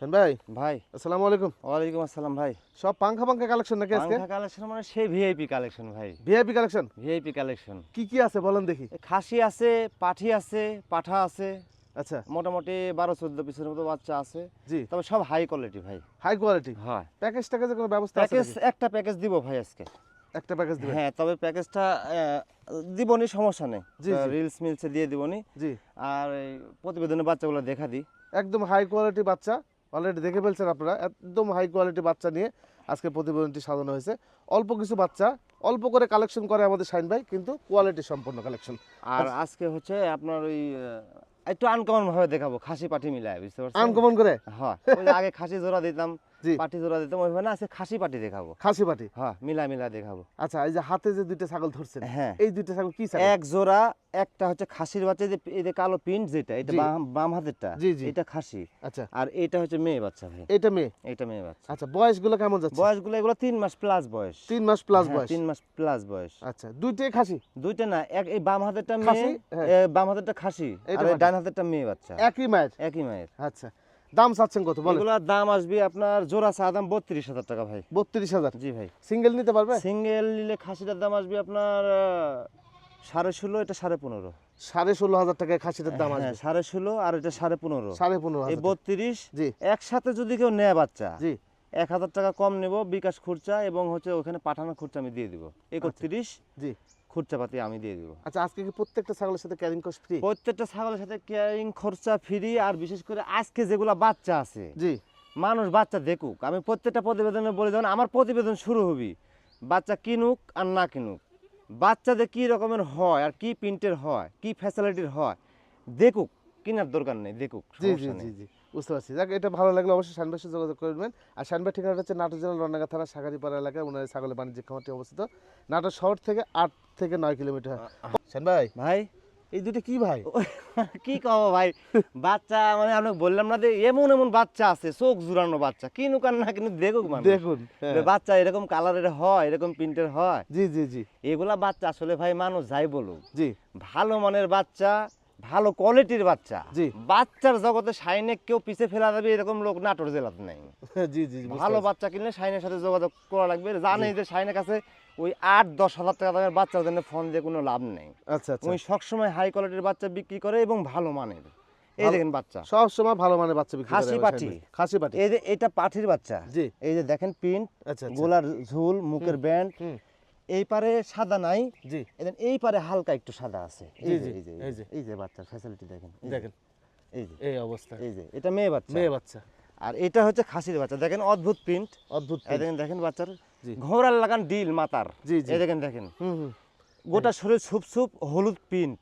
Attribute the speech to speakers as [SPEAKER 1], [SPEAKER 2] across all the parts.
[SPEAKER 1] শান ভাই
[SPEAKER 2] ভাই।
[SPEAKER 1] আসসালামু আলাইকুম।
[SPEAKER 2] ওয়ালাইকুম আসসালাম ভাই।
[SPEAKER 1] সব পাংখা পাংখা কালেকশন নাকি আজকে?
[SPEAKER 2] পাংখা কালেকশন মানে সেই ভিআইপি কালেকশন ভাই।
[SPEAKER 1] VIP collection?
[SPEAKER 2] VIP collection.
[SPEAKER 1] কি কি আছে বলেন দেখি।
[SPEAKER 2] খাসি আছে পাঠি আছে পাঠা আছে।
[SPEAKER 1] আচ্ছা।
[SPEAKER 2] মোটামুটি বারো চোদ্দ পিসের মতো বাচ্চা আছে।
[SPEAKER 1] জি।
[SPEAKER 2] তবে সব হাই কোয়ালিটি ভাই।
[SPEAKER 1] হাই কোয়ালিটি
[SPEAKER 2] হয়।
[SPEAKER 1] প্যাকেজ ট্যাকেজের কোনো ব্যবস্থা
[SPEAKER 2] প্যাকেজ একটা প্যাকেজ দিব ভাই আজকে।
[SPEAKER 1] একটা প্যাকেজ দিবেন?
[SPEAKER 2] হ্যাঁ তবে প্যাকেজটা দিবনি সমস্যা নেই। রিলস মিলসে দিয়ে দিবনি।
[SPEAKER 1] জি।
[SPEAKER 2] আর প্রতিবেদনের বাচ্চাগুলো দেখা দিই।
[SPEAKER 1] একদম হাই কোয়ালিটি বাচ্চা। অলরেডি দেখে ফেলছেন আপনারা একদম হাই কোয়ালিটি বাচ্চা নিয়ে আজকে প্রতিবেদনটি সাজানো হয়েছে। অল্প কিছু বাচ্চা অল্প করে কালেকশন করে আমাদের শাইন ভাই কিন্তু কোয়ালিটি সম্পূর্ণ কালেকশন
[SPEAKER 2] আর আজকে হচ্ছে আপনার ওই একটু আনকমন ভাবে দেখাবো খাসি পাঠি মিলায় বুঝতে পারছেন?
[SPEAKER 1] আনকমন করে?
[SPEAKER 2] হ্যাঁ আগে খাসি জোড়া দিতাম পাটি জোড়া দিতাম ওইভাবে না আজকে খাসি পাটি দেখাবো।
[SPEAKER 1] খাসি পাটি?
[SPEAKER 2] হ্যাঁ মিলা মিলা দেখাবো।
[SPEAKER 1] আচ্ছা এই যে হাতে যে দুইটা ছাগল ধরছেন
[SPEAKER 2] হ্যাঁ।
[SPEAKER 1] এই দুইটা ছাগল কি ছাগল?
[SPEAKER 2] এক জোড়া একটা হচ্ছে খাসির বাচ্চা যে এই যে কালো পিন্ট যেটা এটা বাম বাম হাতেরটা
[SPEAKER 1] জি, জি।
[SPEAKER 2] এটা খাসি।
[SPEAKER 1] আচ্ছা।
[SPEAKER 2] আর এটা হচ্ছে মেয়ে বাচ্চা ভাই।
[SPEAKER 1] এটা মেয়ে?
[SPEAKER 2] এটা মেয়ে বাচ্চা।
[SPEAKER 1] আচ্ছা বয়সগুলো কেমন যাচ্ছে?
[SPEAKER 2] বয়সগুলো এগুলো তিন মাস প্লাস বয়স।
[SPEAKER 1] তিন মাস প্লাস
[SPEAKER 2] হ্যাঁ,
[SPEAKER 1] বয়স।
[SPEAKER 2] তিন মাস প্লাস বয়স।
[SPEAKER 1] আচ্ছা দুইটাই খাসি?
[SPEAKER 2] দুইটা না এক এই বাম হাতেরটা? মেয়ে
[SPEAKER 1] হ্যাঁ।
[SPEAKER 2] বাম হাতেরটা খাসি আর ডান হাতেরটা মেয়ে বাচ্চা।
[SPEAKER 1] একই মায়ের?
[SPEAKER 2] একই মায়ের।
[SPEAKER 1] আচ্ছা। দাম চাচ্ছেন কত বলেন।
[SPEAKER 2] এগুলোর দাম আসবে আপনার জোড়া চা দাম বত্রিশ হাজার টাকা ভাই।
[SPEAKER 1] বত্রিশ হাজার?
[SPEAKER 2] জি ভাই।
[SPEAKER 1] সিঙ্গেল নিতে পারবে?
[SPEAKER 2] সিঙ্গেল নিলে খাসিটার দাম আসবে আপনার সাড়ে ষোলো এটা সাড়ে পনেরো।
[SPEAKER 1] সাড়ে ষোলো হাজার টাকায় খাসিটার দাম
[SPEAKER 2] হ্যাঁ
[SPEAKER 1] আসবে।
[SPEAKER 2] সাড়ে ষোলো আর এটা সাড়ে পনেরো।
[SPEAKER 1] সাড়ে পনেরো
[SPEAKER 2] এই বত্রিশ
[SPEAKER 1] জি।
[SPEAKER 2] একসাথে যদি কেউ নেয় বাচ্চা
[SPEAKER 1] জি।
[SPEAKER 2] এক হাজার টাকা কম নেব বিকাশ খুরচা এবং হচ্ছে ওখানে পাঠানোর খুরচা আমি দিয়ে দিব। একত্রিশ
[SPEAKER 1] জি।
[SPEAKER 2] খুরচা পাতি আমি দিয়ে দিব।
[SPEAKER 1] আচ্ছা আজকে কি প্রত্যেকটা ছাগলের সাথে ক্যারিং কস্ট ফ্রি
[SPEAKER 2] প্রত্যেকটা ছাগলের সাথে ক্যারিং খরচা ফ্রি আর বিশেষ করে আজকে যেগুলা বাচ্চা আছে।
[SPEAKER 1] জি।
[SPEAKER 2] মানুষ বাচ্চা দেখুক। আমি প্রত্যেকটা প্রতিবেদনে বলে যখন আমার প্রতিবেদন শুরু হবি। বাচ্চা কিনুক আর না কিনুক। বাচ্চাদের কি রকমের হয় আর কি প্রিন্টের হয় কি ফ্যাসিলিটির হয় দেখুক। কেনার দরকার নেই দেখুক
[SPEAKER 1] জি জি জি জি বুঝতে পারছি। যাক এটা ভালো লাগলে অবশ্যই শানবাসে যোগাযোগ করবেন। আর শানবার ঠিকানাটা হচ্ছে নাটোর জেলার রন্নাগা থানা সাগারিপাড়া এলাকায় উনার ছাগলের বাণিজ্যিক খামারটি অবস্থিত। নাটোর শহর থেকে আট থেকে নয় কিলোমিটার। ভাই?
[SPEAKER 2] ভাই?
[SPEAKER 1] এই দুটো কি ভাই?
[SPEAKER 2] কি কব ভাই? বাচ্চা মানে আপনাকে বললাম না যে এমন এমন বাচ্চা আছে চোখ জুড়ানো বাচ্চা। কিনুক আর না কিন্তু দেখুক
[SPEAKER 1] দেখুন হ্যাঁ।
[SPEAKER 2] বাচ্চা এরকম কালারের হয় এরকম প্রিন্টের হয়
[SPEAKER 1] জি জি জি।
[SPEAKER 2] এগুলা বাচ্চা আসলে ভাই মানুষ যাই বলুক
[SPEAKER 1] জি।
[SPEAKER 2] ভালো মানের বাচ্চা ভালো কোয়ালিটির বাচ্চা।
[SPEAKER 1] জি।
[SPEAKER 2] বাচ্চার জগতে সাইনে কেউ পিছে ফেলা যাবে এরকম লোক নাটোর জেলাতে নাই।
[SPEAKER 1] জি জি
[SPEAKER 2] ভালো বাচ্চা কিনলে সাইনের সাথে যোগাযোগ করা লাগবে। জানে যে সাইনের কাছে ওই আট দশ হাজার টাকা দামের বাচ্চার জন্য ফোন দিয়ে কোনো লাভ নেই।
[SPEAKER 1] আচ্ছা আচ্ছা।
[SPEAKER 2] ওই সবসময় হাই কোয়ালিটির বাচ্চা বিক্রি করে এবং ভালো মানের। এই দেখেন বাচ্চা।
[SPEAKER 1] সব সময় ভালো মানে বাচ্চা বিক্রি
[SPEAKER 2] খাসি পাটি।
[SPEAKER 1] শাহিন খাসি পাটি।
[SPEAKER 2] এই যে এটা পাঠির বাচ্চা।
[SPEAKER 1] জি।
[SPEAKER 2] এই যে দেখেন প্রিন্ট
[SPEAKER 1] আচ্ছা আচ্ছা।
[SPEAKER 2] গোলার ঝুল মুখের ব্যান্ড এই পারে সাদা নাই।
[SPEAKER 1] জি।
[SPEAKER 2] এই পারে হালকা একটু সাদা আছে। এই যে এই যে
[SPEAKER 1] এই যে।
[SPEAKER 2] বাচ্চার ফ্যাসিলিটি দেখেন।
[SPEAKER 1] দেখেন।
[SPEAKER 2] এই যে
[SPEAKER 1] এই অবস্থা।
[SPEAKER 2] এই যে এটা মেয়ে বাচ্চা।
[SPEAKER 1] মেয়ে বাচ্চা।
[SPEAKER 2] আর এটা হচ্ছে খাসির বাচ্চা। দেখেন অদ্ভুত প্রিন্ট
[SPEAKER 1] অদ্ভুত
[SPEAKER 2] দেখেন দেখেন বাচ্চার। ঘোড়ার লাগান ডিল মাতার। এই দেখেন দেখেন। গোটা শরীর সুপ সুপ হলুদ প্রিন্ট।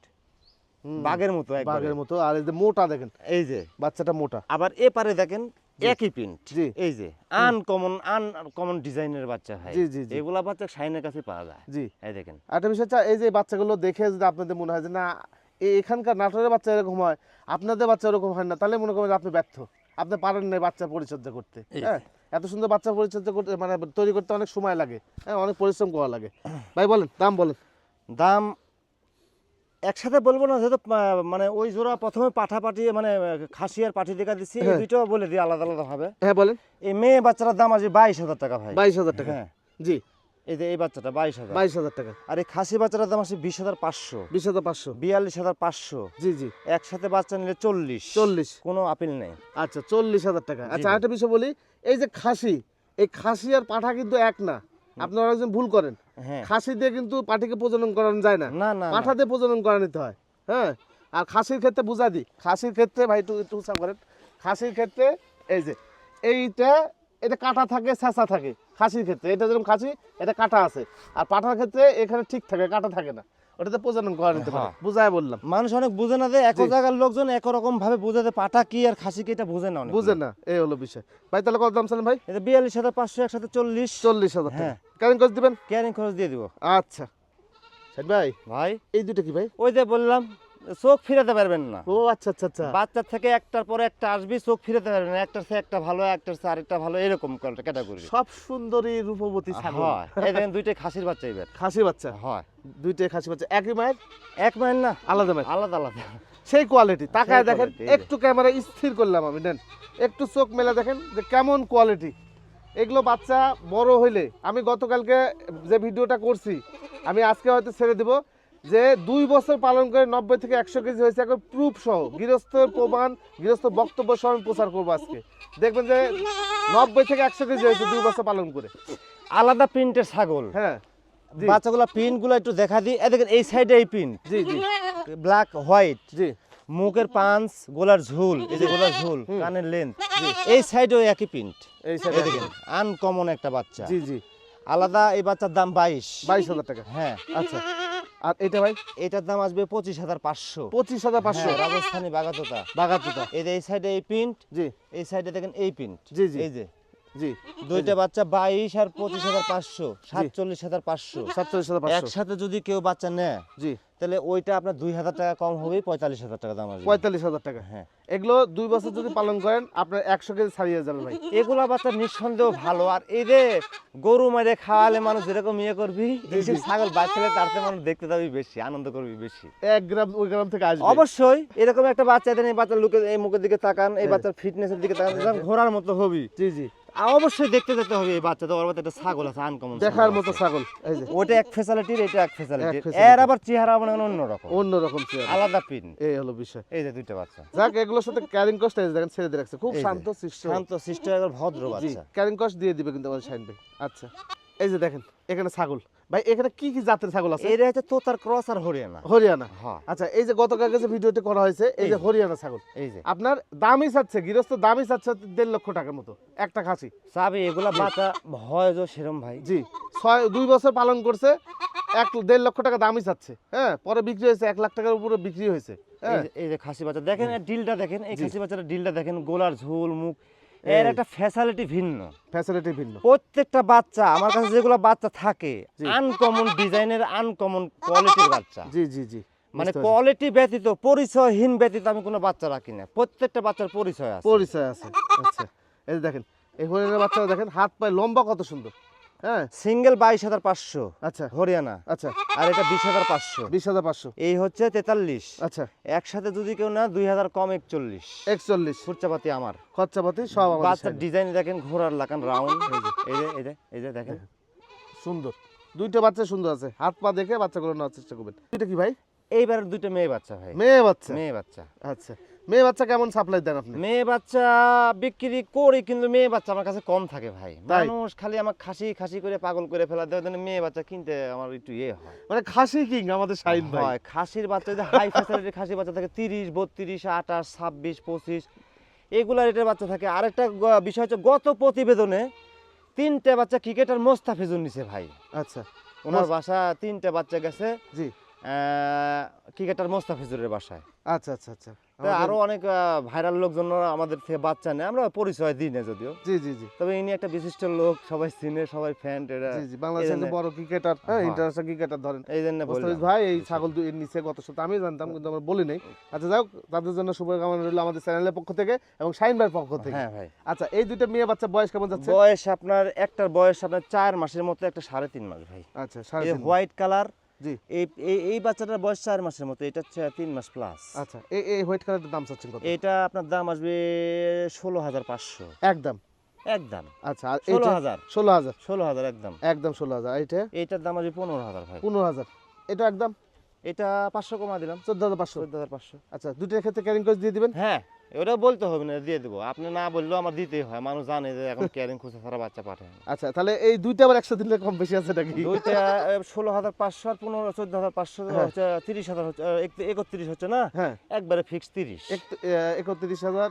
[SPEAKER 2] বাঘের মতো
[SPEAKER 1] বাঘের মতো। আর এই যে মোটা দেখেন
[SPEAKER 2] এই যে।
[SPEAKER 1] বাচ্চাটা মোটা।
[SPEAKER 2] আবার এ পারে দেখেন একই প্রিন্ট। এই যে আনকমন আনকমন ডিজাইনের বাচ্চা হয়
[SPEAKER 1] জি, জি।
[SPEAKER 2] এগুলা বাচ্চা শাইনের কাছে পাওয়া যায়।
[SPEAKER 1] জি।
[SPEAKER 2] এই দেখেন।
[SPEAKER 1] আরেকটা বিষয় এই যে বাচ্চাগুলো দেখে যদি আপনাদের মনে হয় যে না এখানকার নাটোরের বাচ্চা এরকম হয় আপনাদের বাচ্চা এরকম হয় না তাহলে মনে করবেন যে আপনি ব্যর্থ। আপনি পারেন না বাচ্চা পরিচর্যা করতে। হ্যাঁ? এত সুন্দর বাচ্চা পরিচর্যা করতে মানে তৈরি করতে অনেক সময় লাগে। হ্যাঁ অনেক পরিশ্রম করা লাগে। ভাই বলেন দাম বলেন।
[SPEAKER 2] দাম একসাথে বলব না যেহেতু মানে ওই জোড়া প্রথমে পাঠা পাঠিয়ে মানে খাসি আর পাঠি দেখা দিচ্ছি
[SPEAKER 1] হ্যাঁ।
[SPEAKER 2] দুইটাও বলে দিই আলাদা আলাদা ভাবে
[SPEAKER 1] হ্যাঁ বলেন।
[SPEAKER 2] এই মেয়ে বাচ্চারা দাম আছে বাইশ হাজার টাকা ভাই।
[SPEAKER 1] বাইশ হাজার টাকা।
[SPEAKER 2] হ্যাঁ।
[SPEAKER 1] জি।
[SPEAKER 2] এই যে এই বাচ্চাটা বাইশ হাজার।
[SPEAKER 1] বাইশ হাজার টাকা।
[SPEAKER 2] আর এই খাসি বাচ্চাটার দাম আছে বিশ হাজার পাঁচশো।
[SPEAKER 1] বিশ হাজার পাঁচশো।
[SPEAKER 2] বিয়াল্লিশ হাজার পাঁচশো।
[SPEAKER 1] জি জি।
[SPEAKER 2] একসাথে বাচ্চা নিলে চল্লিশ।
[SPEAKER 1] চল্লিশ।
[SPEAKER 2] কোনো আপিল নেই।
[SPEAKER 1] আচ্ছা চল্লিশ হাজার টাকা। আচ্ছা। আরেকটা বিষয় বলি এই যে খাসি এই খাসি আর পাঠা কিন্তু এক না। আপনারা একজন ভুল করেন।
[SPEAKER 2] হ্যাঁ।
[SPEAKER 1] খাসি দিয়ে কিন্তু পাঠিকে প্রজনন করানো যায় না।
[SPEAKER 2] না।
[SPEAKER 1] পাঠা দিয়ে প্রজনন করা নিতে হয়। হ্যাঁ? আর খাসির ক্ষেত্রে বুঝা দিই খাসির ক্ষেত্রে ভাই একটু একটু করেন। খাসির ক্ষেত্রে এই যে এইটা এটা কাটা থাকে চেঁচা থাকে। খাসির ক্ষেত্রে। এটা যেরকম খাসি এটা কাটা আছে। আর পাঠার ক্ষেত্রে এখানে ঠিক থাকে কাটা থাকে না। ওটাতে প্রজনন করা নিতে পারে।
[SPEAKER 2] হ্যাঁ।
[SPEAKER 1] বুঝায় বললাম।
[SPEAKER 2] মানুষ অনেক বুঝে না যে এক জায়গার লোকজন একরকম ভাবে বুঝাতে পাঠা কি আর খাসি কি এটা বুঝে না অনেক
[SPEAKER 1] বুঝে না এই হলো বিষয়। ভাই তাহলে কত দাম ছিলেন ভাই?
[SPEAKER 2] এটা বিয়াল্লিশ হাজার পাঁচশো একসাথে চল্লিশ।
[SPEAKER 1] চল্লিশ হাজার
[SPEAKER 2] হ্যাঁ।
[SPEAKER 1] কেমন করে দিবেন?
[SPEAKER 2] ক্যারিং খরচ দিয়ে দিব।
[SPEAKER 1] আচ্ছা। ভাই
[SPEAKER 2] ভাই।
[SPEAKER 1] এই দুটো কি ভাই?
[SPEAKER 2] ওই যে বললাম চোখ ফিরাতে পারবেন না।
[SPEAKER 1] ও আচ্ছা আচ্ছা আচ্ছা।
[SPEAKER 2] বাচ্চার থেকে একটার পরে একটা আসবি চোখ ফিরাতে পারবেন না। একটার থেকে একটা ভালো একটার থেকে আরেকটা ভালো এরকম ক্যাটাগরি
[SPEAKER 1] সব সুন্দরী রূপবতী ছাগল।
[SPEAKER 2] হয় এই দেখেন দুইটাই খাসির বাচ্চা এবার
[SPEAKER 1] খাসি বাচ্চা?
[SPEAKER 2] হয়।
[SPEAKER 1] দুইটাই খাসি বাচ্চা। একই মায়ের?
[SPEAKER 2] এক মাইল না।
[SPEAKER 1] আলাদা মায়ের?
[SPEAKER 2] আলাদা আলাদা।
[SPEAKER 1] সেই কোয়ালিটি তাকায় দেখেন। একটু ক্যামেরা স্থির করলাম আমি দেন একটু চোখ মেলে দেখেন যে কেমন কোয়ালিটি এগুলো বাচ্চা বড় হইলে আমি গতকালকে যে ভিডিওটা করছি আমি আজকে হয়তো ছেড়ে দিব। যে দুই বছর পালন করে নব্বই থেকে একশো কেজি হয়েছে। এখন প্রুফ সহ গৃহস্থর প্রমাণ গৃহস্থ বক্তব্য সহ আমি প্রচার করব আজকে। দেখবেন যে নব্বই থেকে একশো কেজি হয়েছে দুই বছর পালন করে।
[SPEAKER 2] আলাদা প্রিন্টের ছাগল।
[SPEAKER 1] হ্যাঁ।
[SPEAKER 2] বাচ্চাগুলো প্রিন্টগুলো একটু দেখা দিই। এই দেখেন এই সাইডে এই প্রিন্ট
[SPEAKER 1] জি জি।
[SPEAKER 2] ব্ল্যাক হোয়াইট
[SPEAKER 1] জি।
[SPEAKER 2] মুখের পাঞ্চ গোলার ঝুল এই যে গোলার ঝুল। কানের লেন্থ এই সাইডেও একই প্রিন্ট
[SPEAKER 1] এই
[SPEAKER 2] এই
[SPEAKER 1] সাইডে
[SPEAKER 2] দেখেন আনকমন একটা বাচ্চা।
[SPEAKER 1] জি জি।
[SPEAKER 2] আলাদা এই বাচ্চার দাম বাইশ।
[SPEAKER 1] বাইশ হাজার টাকা।
[SPEAKER 2] হ্যাঁ
[SPEAKER 1] আচ্ছা। আর এটা ভাই
[SPEAKER 2] এটার দাম আসবে পঁচিশ হাজার পাঁচশো।
[SPEAKER 1] পঁচিশ হাজার পাঁচশো।
[SPEAKER 2] রাজস্থানী রাজস্থানি বাগাতোতা। এই যে এই সাইডে এই প্রিন্ট
[SPEAKER 1] জি।
[SPEAKER 2] এই সাইডে দেখেন এই প্রিন্ট
[SPEAKER 1] জি, জি।
[SPEAKER 2] এই যে।
[SPEAKER 1] জি।
[SPEAKER 2] দুইটা বাচ্চা বাইশ আর পঁচিশ হাজার পাঁচশো সাতচল্লিশ হাজার পাঁচশো।
[SPEAKER 1] সাতচল্লিশ হাজার
[SPEAKER 2] একসাথে যদি কেউ বাচ্চা নেয়
[SPEAKER 1] জি।
[SPEAKER 2] তাহলে ওইটা আপনার দুই হাজার টাকা কম হবেই পঁয়তাল্লিশ হাজার টাকা দাম আসবে।
[SPEAKER 1] পঁয়তাল্লিশ হাজার টাকা।
[SPEAKER 2] হ্যাঁ।
[SPEAKER 1] এগুলো দুই বছর যদি পালন করেন আপনার একশো কেজি ছাড়িয়ে যাবে ভাই।
[SPEAKER 2] এগুলা বাচ্চা নিঃসন্দেহ ভালো। আর এই যে গরু মেরে খাওয়ালে মানুষ যেরকম ইয়ে করবি ছাগল বাচ্চালে তার চেয়ে মানুষ দেখতে যাবি বেশি আনন্দ করবি বেশি।
[SPEAKER 1] এক গ্রাম ওই গ্রাম থেকে আসবে।
[SPEAKER 2] অবশ্যই এরকম একটা বাচ্চা দেন এই বাচ্চার লুকে এই মুখের দিকে তাকান এই
[SPEAKER 1] হ্যাঁ।
[SPEAKER 2] বাচ্চার ফিটনেসের দিকে তাকান ঘোরার মতো হবি।
[SPEAKER 1] জি জি।
[SPEAKER 2] অবশ্যই দেখতে যেতে হবে এই বাচ্চা তো ওর মধ্যে একটা ছাগল আছে আনকমন
[SPEAKER 1] দেখার মতো ছাগল এই যে।
[SPEAKER 2] ওটা এক ফ্যাসিলিটির এটা এক ফ্যাসিলিটির এর আবার চেহারা মানে অন্যরকম।
[SPEAKER 1] অন্য রকম চেহারা।
[SPEAKER 2] আলাদা পিন।
[SPEAKER 1] এই হলো বিষয়।
[SPEAKER 2] এই যে দুইটা বাচ্চা।
[SPEAKER 1] যাক এগুলোর সাথে ক্যারিং কস্ট এই দেখেন ছেড়ে দিয়ে রাখছে। খুব শান্ত শিষ্ট
[SPEAKER 2] শান্ত শিষ্ট একবার ভদ্র বাচ্চা।
[SPEAKER 1] ক্যারিং কস্ট দিয়ে দিবে কিন্তু আমাদের শাইন ভাই। আচ্ছা। এই যে দেখেন এখানে ছাগল। ভাই এখানে কি কি জাতের ছাগল আছে?
[SPEAKER 2] এটা হচ্ছে তোতার ক্রস আর হরিয়ানা।
[SPEAKER 1] হরিয়ানা।
[SPEAKER 2] হ্যাঁ।
[SPEAKER 1] আচ্ছা এই যে গতকাল যে ভিডিওটি করা হয়েছে এই যে হরিয়ানা ছাগল।
[SPEAKER 2] এই যে।
[SPEAKER 1] আপনার দামই চাচ্ছে গৃহস্থ দামই চাচ্ছে দেড় লক্ষ টাকার মতো একটা খাসি।
[SPEAKER 2] চাবি এগুলা বাচ্চা হয় যে সেরম ভাই।
[SPEAKER 1] জি ছয় দুই বছর পালন করছে এক দেড় লক্ষ টাকা দামই চাচ্ছে হ্যাঁ? পরে বিক্রি হয়েছে এক লাখ টাকার উপরে বিক্রি হয়েছে
[SPEAKER 2] এই
[SPEAKER 1] হ্যাঁ?
[SPEAKER 2] যে- খাসি বাচ্চা দেখেন ডিলটা দেখেন এই। খাসি বাচ্চাটা ডিলটা দেখেন গোলার ঝোল মুখ এর একটা ফ্যাসিলিটি ভিন্ন।
[SPEAKER 1] ফ্যাসিলিটি ভিন্ন।
[SPEAKER 2] প্রত্যেকটা বাচ্চা আমার কাছে যেগুলো বাচ্চা থাকে আনকমন ডিজাইনের আনকমন কোয়ালিটির বাচ্চা।
[SPEAKER 1] জি জি জি।
[SPEAKER 2] মানে কোয়ালিটি ব্যতীত পরিচয়হীন ব্যতীত আমি কোনো বাচ্চা রাখি না। প্রত্যেকটা বাচ্চার পরিচয় আছে।
[SPEAKER 1] পরিচয় আছে। আচ্ছা। এই দেখেন এই হরিণের বাচ্চারা দেখেন হাত পায়ে লম্বা কত সুন্দর। হ্যাঁ।
[SPEAKER 2] সিঙ্গেল বাইশ হাজার পাঁচশো
[SPEAKER 1] আচ্ছা।
[SPEAKER 2] হরিয়ানা।
[SPEAKER 1] আচ্ছা।
[SPEAKER 2] আর এটা বিশ হাজার পাঁচশো।
[SPEAKER 1] বিশ হাজার পাঁচশো।
[SPEAKER 2] এই হচ্ছে তেতাল্লিশ।
[SPEAKER 1] আচ্ছা।
[SPEAKER 2] একসাথে যদি কেউ না দুই হাজার কম একচল্লিশ।
[SPEAKER 1] একচল্লিশ।
[SPEAKER 2] খুরচাপাতি আমার।
[SPEAKER 1] খরচাপাতি সব
[SPEAKER 2] বাচ্চার ডিজাইন দেখেন ঘোড়ার লাগান রাউন্ড। এই যে এই যে এই যে দেখেন।
[SPEAKER 1] সুন্দর। দুইটা বাচ্চা সুন্দর আছে। হাত পা দেখে বাচ্চাগুলো নেওয়ার চেষ্টা করবেন। এটা কি ভাই?
[SPEAKER 2] এইবার দুইটা মেয়ে বাচ্চা ভাই।
[SPEAKER 1] মেয়ে বাচ্চা।
[SPEAKER 2] মেয়ে বাচ্চা।
[SPEAKER 1] আচ্ছা। মেয়ে বাচ্চা কেমন সাপ্লাই দেন আপনি?
[SPEAKER 2] মেয়ে বাচ্চা বিক্রি করি কিন্তু মেয়ে বাচ্চা আমার কাছে কম থাকে ভাই? মানুষ খালি আমার খাসি খাসি করে পাগল করে ফেলা দেয় জন্য মেয়ে বাচ্চা কিনতে আমার একটু ইয়ে হয়।
[SPEAKER 1] মানে খাসি কিং আমাদের শাহিন ভাই।
[SPEAKER 2] হয় খাসির বাচ্চা যদি হাই ফ্যাসিলিটির খাসির বাচ্চা থাকে তিরিশ বত্রিশ আঠাশ ছাব্বিশ পঁচিশ এগুলা রেটের বাচ্চা থাকে। আরেকটা বিষয় হচ্ছে গত প্রতিবেদনে তিনটে বাচ্চা ক্রিকেটার মোস্তাফিজুর নিছে ভাই।
[SPEAKER 1] আচ্ছা।
[SPEAKER 2] ওনার বাসা তিনটে বাচ্চা গেছে।
[SPEAKER 1] জি।
[SPEAKER 2] ক্রিকেটার মোস্তাফিজুরের বাসায়।
[SPEAKER 1] আচ্ছা আচ্ছা আচ্ছা।
[SPEAKER 2] আরও অনেক ভাইরাল লোকজন আমাদের থেকে বাচ্চা নেয়। আমরা পরিচয় দিই না যদিও।
[SPEAKER 1] জি জি জি।
[SPEAKER 2] তবে ইনি একটা বিশিষ্ট লোক সবাই চিনে সবাই ফ্যান এরা
[SPEAKER 1] জি জি বাংলাদেশের বড় ক্রিকেটার হ্যাঁ। ইন্টারন্যাশনাল ক্রিকেটার ধরেন।
[SPEAKER 2] এই জন্য
[SPEAKER 1] ভাই এই ছাগল দুই নিচে গত সপ্তাহে আমি জানতাম কিন্তু আমরা বলি নাই। আচ্ছা যাই হোক তাদের জন্য শুভকামনা রইল আমাদের চ্যানেলের পক্ষ থেকে এবং শাহিন ভাইয়ের পক্ষ থেকে।
[SPEAKER 2] হ্যাঁ ভাই।
[SPEAKER 1] আচ্ছা এই দুইটা মেয়ে বাচ্চা বয়স কেমন যাচ্ছে?
[SPEAKER 2] বয়স আপনার একটার বয়স আপনার চার মাসের মতো একটা সাড়ে তিন মাস ভাই।
[SPEAKER 1] আচ্ছা।
[SPEAKER 2] হোয়াইট কালার
[SPEAKER 1] জি।
[SPEAKER 2] এই বাচ্চাটার বয়স চার মাসের মতো এটা তিন মাস প্লাস
[SPEAKER 1] আচ্ছা এই এই হোয়াইট কালারের দাম চাচ্ছেন কত?
[SPEAKER 2] এটা আপনার দাম আসবে ষোলো হাজার পাঁচশো।
[SPEAKER 1] একদম?
[SPEAKER 2] একদম।
[SPEAKER 1] আচ্ছা
[SPEAKER 2] ষোলো হাজার।
[SPEAKER 1] ষোলো হাজার।
[SPEAKER 2] ষোলো হাজার একদম।
[SPEAKER 1] একদম ষোলো হাজার এইটা
[SPEAKER 2] এইটার দাম আসবে পনেরো হাজার ভাই।
[SPEAKER 1] পনেরো হাজার। এটা একদম?
[SPEAKER 2] এটা পাঁচশো কমা দিলাম।
[SPEAKER 1] চোদ্দ হাজার পাঁচশো।
[SPEAKER 2] চোদ্দ হাজার পাঁচশো।
[SPEAKER 1] আচ্ছা দুইটার ক্ষেত্রে ক্যারিং কোচ দিয়ে দিবেন?
[SPEAKER 2] হ্যাঁ। ওটা বলতে হবে না দিয়ে দেবো। আপনি না বললেও আমার দিতেই হয় মানুষ জানে যে এখন ক্যারিং খুঁজে সারা বাচ্চা পাঠায়
[SPEAKER 1] আচ্ছা তাহলে এই দুইটা আবার একশো দিলে কম বেশি আছে নাকি?
[SPEAKER 2] দুইটা ষোলো হাজার পাঁচশো আর পনেরো চোদ্দ হাজার পাঁচশো
[SPEAKER 1] হ্যাঁ।
[SPEAKER 2] হচ্ছে তিরিশ হাজার হচ্ছে একত্রিশ হচ্ছে না?
[SPEAKER 1] হ্যাঁ।
[SPEAKER 2] একবারে ফিক্স তিরিশ।
[SPEAKER 1] এক- একত্রিশ হাজার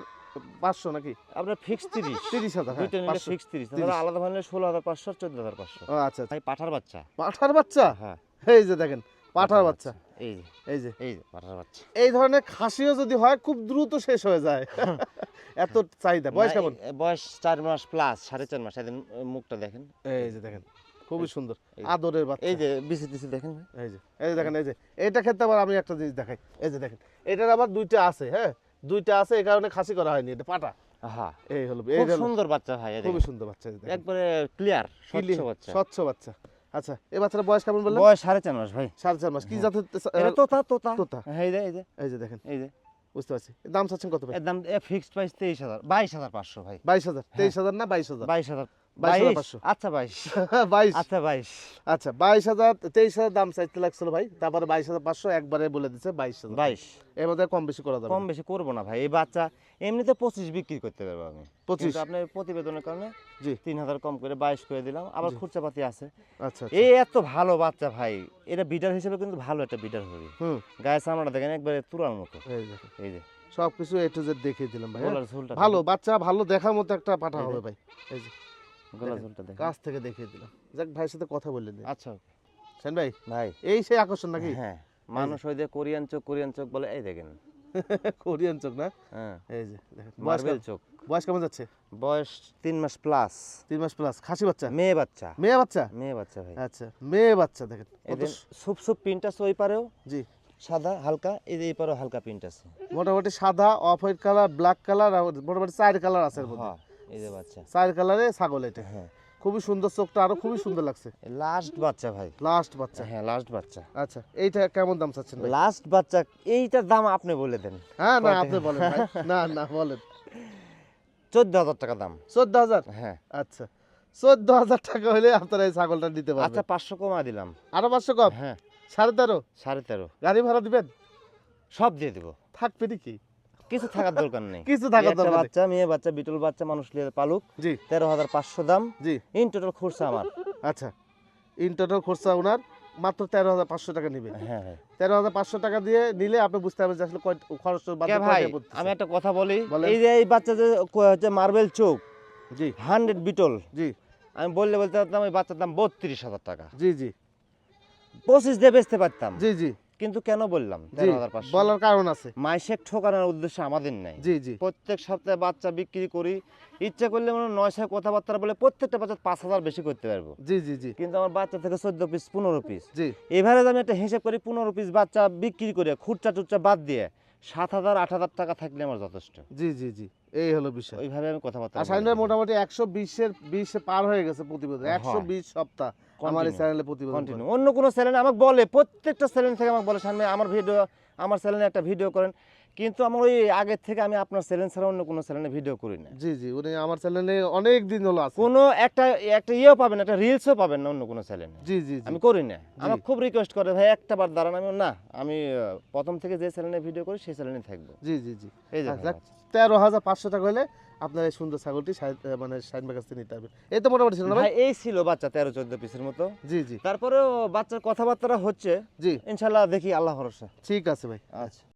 [SPEAKER 1] পাঁচশো নাকি?
[SPEAKER 2] আপনার ফিক্স তিরিশ।
[SPEAKER 1] তিরিশ হাজার হ্যাঁ,
[SPEAKER 2] ফিক্স তিরিশ।
[SPEAKER 1] তিরিশ।
[SPEAKER 2] তাহলে আলাদা ভাঙলে ষোলো হাজার পাঁচশো চোদ্দ হাজার পাঁচশো।
[SPEAKER 1] আচ্ছা আচ্ছা।
[SPEAKER 2] পাঠার বাচ্চা।
[SPEAKER 1] পাঠার বাচ্চা?
[SPEAKER 2] হ্যাঁ।
[SPEAKER 1] এই যে দেখেন পাঠার বাচ্চা।
[SPEAKER 2] এই যে
[SPEAKER 1] এই যে।
[SPEAKER 2] এই যে পাঠার বাচ্চা।
[SPEAKER 1] এই ধরনের খাসিও যদি হয় খুব দ্রুত শেষ হয়ে যায়। এত চাহিদা। বয়স কেমন?
[SPEAKER 2] বয়স চার মাস প্লাস সাড়ে চার মাস। একদিন মুখটা দেখেন।
[SPEAKER 1] এই যে দেখেন খুবই সুন্দর আদরের বাচ্চা।
[SPEAKER 2] এই যে বিসি টিসি দেখেন
[SPEAKER 1] এই যে এই যে দেখেন এই যে। এইটা ক্ষেত্রে আবার আমি একটা জিনিস দেখাই। এই যে দেখেন এটার আবার দুইটা আছে হ্যাঁ? দুইটা আছে এই কারণে খাসি করা হয়নি এটা পাটা।
[SPEAKER 2] হ্যাঁ
[SPEAKER 1] এই হলো এই
[SPEAKER 2] সুন্দর বাচ্চা ভাই
[SPEAKER 1] খুবই সুন্দর বাচ্চা।
[SPEAKER 2] একবারে ক্লিয়ার স্বচ্ছ বাচ্চা।
[SPEAKER 1] স্বচ্ছ বাচ্চা। আচ্ছা এই বাচ্চাটার বয়স কেমন বললেন?
[SPEAKER 2] বয়স সাড়ে চার মাস ভাই।
[SPEAKER 1] সাড়ে চার মাস। কি জাতের
[SPEAKER 2] এটা তোতা তোতা।
[SPEAKER 1] তোতা।
[SPEAKER 2] হ্যাঁ এই যে এই যে।
[SPEAKER 1] এই যে দেখেন।
[SPEAKER 2] এই যে।
[SPEAKER 1] বুঝতে পারছি। দাম চাচ্ছেন কত ভাই?
[SPEAKER 2] দাম ফিক্সড প্রাইস তেইশ হাজার বাইশ হাজার পাঁচশো ভাই।
[SPEAKER 1] বাইশ হাজার তেইশ হাজার না বাইশ হাজার?
[SPEAKER 2] বাইশ হাজার। আচ্ছা বাইশ।
[SPEAKER 1] বাইশ।
[SPEAKER 2] আচ্ছা বাইশ।
[SPEAKER 1] আচ্ছা বাইশ হাজার তেইশ হাজার দাম চাইতে লাগছিল ভাই। তারপরে বাইশ হাজার পাঁচশো একবারে বলে দিচ্ছে বাইশ হাজার।
[SPEAKER 2] বাইশ।
[SPEAKER 1] এর কম বেশি করা যাবে
[SPEAKER 2] কম বেশি করব না ভাই। এই বাচ্চা এমনিতে পঁচিশ বিক্রি করতে পারব আমি।
[SPEAKER 1] পঁচিশ।
[SPEAKER 2] আপনার প্রতিবেদনের কারণে
[SPEAKER 1] জি।
[SPEAKER 2] তিন হাজার কম করে বাইশ করে দিলাম। আবার। খুচরাপাতি আছে।
[SPEAKER 1] আচ্ছা আচ্ছা।
[SPEAKER 2] এই এত ভালো বাচ্চা ভাই। এটা বিডার হিসেবে কিন্তু ভালো একটা বিডার হবে। গায়ে চামড়া দেখেন একবারে তুলার মতো।
[SPEAKER 1] এই
[SPEAKER 2] যে।
[SPEAKER 1] সব কিছু এ টু জেড দেখিয়ে দিলাম ভাই হ্যাঁ? ভালো বাচ্চা ভালো দেখার মতো একটা পাঠা হবে ভাই। এই যে।
[SPEAKER 2] গলার
[SPEAKER 1] দেখেন, কাছ থেকে দেখিয়ে দিলাম। যাক ভাইয়ের সাথে কথা বললেন
[SPEAKER 2] আচ্ছা
[SPEAKER 1] সেন ভাই
[SPEAKER 2] ভাই।
[SPEAKER 1] এই সেই আকর্ষণ নাকি?
[SPEAKER 2] হ্যাঁ মানুষ ওই যে কোরিয়ান চোখ কোরিয়ান চোখ বলে এই দেখেন।
[SPEAKER 1] কোরিয়ান চোখ না?
[SPEAKER 2] হ্যাঁ।
[SPEAKER 1] এই যে
[SPEAKER 2] মার্বেল চোখ।
[SPEAKER 1] বয়স কেমন যাচ্ছে?
[SPEAKER 2] বয়স তিন মাস প্লাস
[SPEAKER 1] তিন মাস প্লাস খাসি বাচ্চা?
[SPEAKER 2] মেয়ে বাচ্চা।
[SPEAKER 1] মেয়ে বাচ্চা?
[SPEAKER 2] মেয়ে বাচ্চা ভাই।
[SPEAKER 1] আচ্ছা মেয়ে বাচ্চা দেখেন
[SPEAKER 2] এদের সুপ সুপ প্রিন্ট আছে ওই পারেও।
[SPEAKER 1] জি।
[SPEAKER 2] সাদা হালকা এই যে এই পারেও হালকা প্রিন্ট আছে।
[SPEAKER 1] মোটামুটি সাদা off white colour black colour আর মোটামুটি চার কালার আছে এর মধ্যে।
[SPEAKER 2] হ্যাঁ, এই যে বাচ্চা।
[SPEAKER 1] চার কালারে ছাগল এটা।
[SPEAKER 2] হ্যাঁ।
[SPEAKER 1] খুবই সুন্দর চোখটা আরও খুবই সুন্দর লাগছে।
[SPEAKER 2] লাস্ট বাচ্চা ভাই।
[SPEAKER 1] লাস্ট বাচ্চা।
[SPEAKER 2] হ্যাঁ লাস্ট বাচ্চা।
[SPEAKER 1] আচ্ছা এইটা কেমন দাম চাচ্ছেন
[SPEAKER 2] লাস্ট বাচ্চা এইটার দাম আপনি বলে দেন।
[SPEAKER 1] হ্যাঁ না আপনি বলেন ভাই। না না বলেন।
[SPEAKER 2] চোদ্দ হাজার টাকা দাম।
[SPEAKER 1] চোদ্দ হাজার?
[SPEAKER 2] হ্যাঁ।
[SPEAKER 1] আচ্ছা চোদ্দ হাজার টাকা হলে আপনারা এই ছাগলটা নিতে
[SPEAKER 2] আচ্ছা পাঁচশো কমা দিলাম।
[SPEAKER 1] আরও পাঁচশো কম?
[SPEAKER 2] হ্যাঁ।
[SPEAKER 1] সাড়ে তেরো?
[SPEAKER 2] সাড়ে তেরো।
[SPEAKER 1] গাড়ি ভাড়া দিবেন?
[SPEAKER 2] সব দিয়ে দেবো।
[SPEAKER 1] থাকবে কি
[SPEAKER 2] কিছু থাকার দরকার নেই।
[SPEAKER 1] কিছু থাকার দরকার
[SPEAKER 2] বাচ্চা মেয়ে বাচ্চা বিটল বাচ্চা মানুষ পালুক।
[SPEAKER 1] জি।
[SPEAKER 2] তেরো হাজার পাঁচশো দাম।
[SPEAKER 1] জি।
[SPEAKER 2] ইন টোটাল খরচা আমার।
[SPEAKER 1] আচ্ছা। ইন টোটাল খরচা ওনার মাত্র তেরো হাজার পাঁচশো টাকা নেবে।
[SPEAKER 2] হ্যাঁ ভাই
[SPEAKER 1] তেরো হাজার পাঁচশো টাকা দিয়ে নিলে আপনি বুঝতে পারবেন যে আসলে খরচ
[SPEAKER 2] ভাই আমি একটা কথা বলি। এই যে এই বাচ্চা যে মার্বেল চোখ
[SPEAKER 1] জি।
[SPEAKER 2] Hundred beetle.
[SPEAKER 1] জি।
[SPEAKER 2] আমি বললে বলতে পারতাম এই বাচ্চার দাম বত্রিশ হাজার টাকা।
[SPEAKER 1] জি জি।
[SPEAKER 2] পঁচিশ দিয়ে বেচতে পারতাম।
[SPEAKER 1] জি জি।
[SPEAKER 2] কিন্তু কেন বললাম?
[SPEAKER 1] বলার কারণ আছে।
[SPEAKER 2] মাইসেক ঠকানোর উদ্দেশ্য আমাদের নাই।
[SPEAKER 1] জি জি।
[SPEAKER 2] প্রত্যেক সপ্তাহে বাচ্চা বিক্রি করি। ইচ্ছা করলে মনে নয়শো কথাবার্তা বলে প্রত্যেকটা বাচ্চা পাঁচ হাজার বেশি করতে পারব।
[SPEAKER 1] জি জি জি।
[SPEAKER 2] কিন্তু আমার বাচ্চা থেকে চোদ্দ পিস পনেরো পিস
[SPEAKER 1] জি।
[SPEAKER 2] এভারেজ আমি একটা হিসেব করি পনেরো পিস বাচ্চা বিক্রি করে খুচরা টুচরা বাদ দিয়ে সাত হাজার আট হাজার টাকা থাকলে আমার যথেষ্ট।
[SPEAKER 1] জি জি জি। এই হলো বিষয়।
[SPEAKER 2] ওইভাবে আমি কথাবার্তা
[SPEAKER 1] আর মোটামুটি একশো বিশের বিশে পার হয়ে গেছে প্রতিবেদন।
[SPEAKER 2] হ্যাঁ।
[SPEAKER 1] একশো বিশ সপ্তাহ। আমার চ্যানেলে প্রতিবেদন
[SPEAKER 2] কন্টিনিউ অন্য কোনো চ্যানেল আমাকে বলে প্রত্যেকটা চ্যানেল থেকে আমাকে বলে সামনে আমার ভিডিও আমার চ্যানেলে একটা ভিডিও করেন। কিন্তু আমার ওই আগের থেকে আমি আপনার চ্যানেল ছাড়া অন্য কোনো চ্যানেলে ভিডিও করি না।
[SPEAKER 1] জি জি উনি আমার চ্যানেলে অনেক দিন হলো আছে
[SPEAKER 2] কোনো একটা একটা ইয়েও পাবেন একটা রিলসও পাবেন না অন্য কোনো চ্যানেলে
[SPEAKER 1] জি জি
[SPEAKER 2] আমি করি না। আমার খুব রিকোয়েস্ট করে ভাই একটা বার দাঁড়ান। আমি না আমি প্রথম থেকে যে চ্যানেলে ভিডিও করি সেই চ্যানেলে থাকব।
[SPEAKER 1] জি জি জি।
[SPEAKER 2] এই যে
[SPEAKER 1] আচ্ছা, তেরো হাজার পাঁচশো টাকা হলে আপনার এই সুন্দর ছাগলটি মানে সাইন কাছ থেকে নিতে হবে। এই তো মোটামুটি ছিল না ভাই?
[SPEAKER 2] ভাই এই ছিল বাচ্চা তেরো চোদ্দ পিসের মতো।
[SPEAKER 1] জি জি।
[SPEAKER 2] তারপরেও বাচ্চার কথাবার্তা হচ্ছে
[SPEAKER 1] জি।
[SPEAKER 2] ইনশাল্লাহ দেখি আল্লাহ ভরসা।
[SPEAKER 1] ঠিক আছে ভাই।
[SPEAKER 2] আচ্ছা।